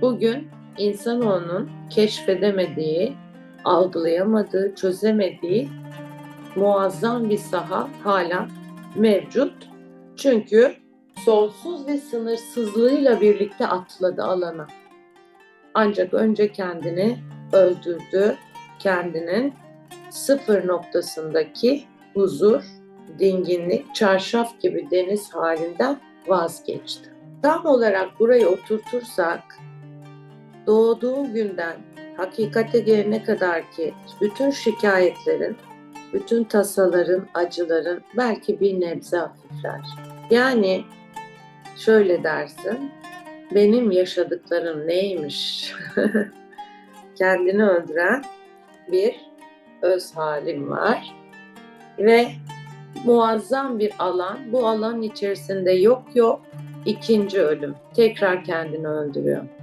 Bugün insanoğlunun keşfedemediği, algılayamadığı, çözemediği muazzam bir saha hala mevcut. Çünkü sonsuz ve sınırsızlığıyla birlikte atladı alana. Ancak önce kendini öldürdü. Kendinin sıfır noktasındaki huzur, dinginlik, çarşaf gibi deniz halinden vazgeçti. Tam olarak burayı oturtursak doğduğu günden hakikate gelene kadar ki bütün şikayetlerin, bütün tasaların, acıların belki bir nebze hafifler. Yani şöyle dersin, benim yaşadıklarım neymiş? Kendini öldüren bir öz halim var ve muazzam bir alan. Bu alanın içerisinde yok yok ikinci ölüm. Tekrar kendini öldürüyor.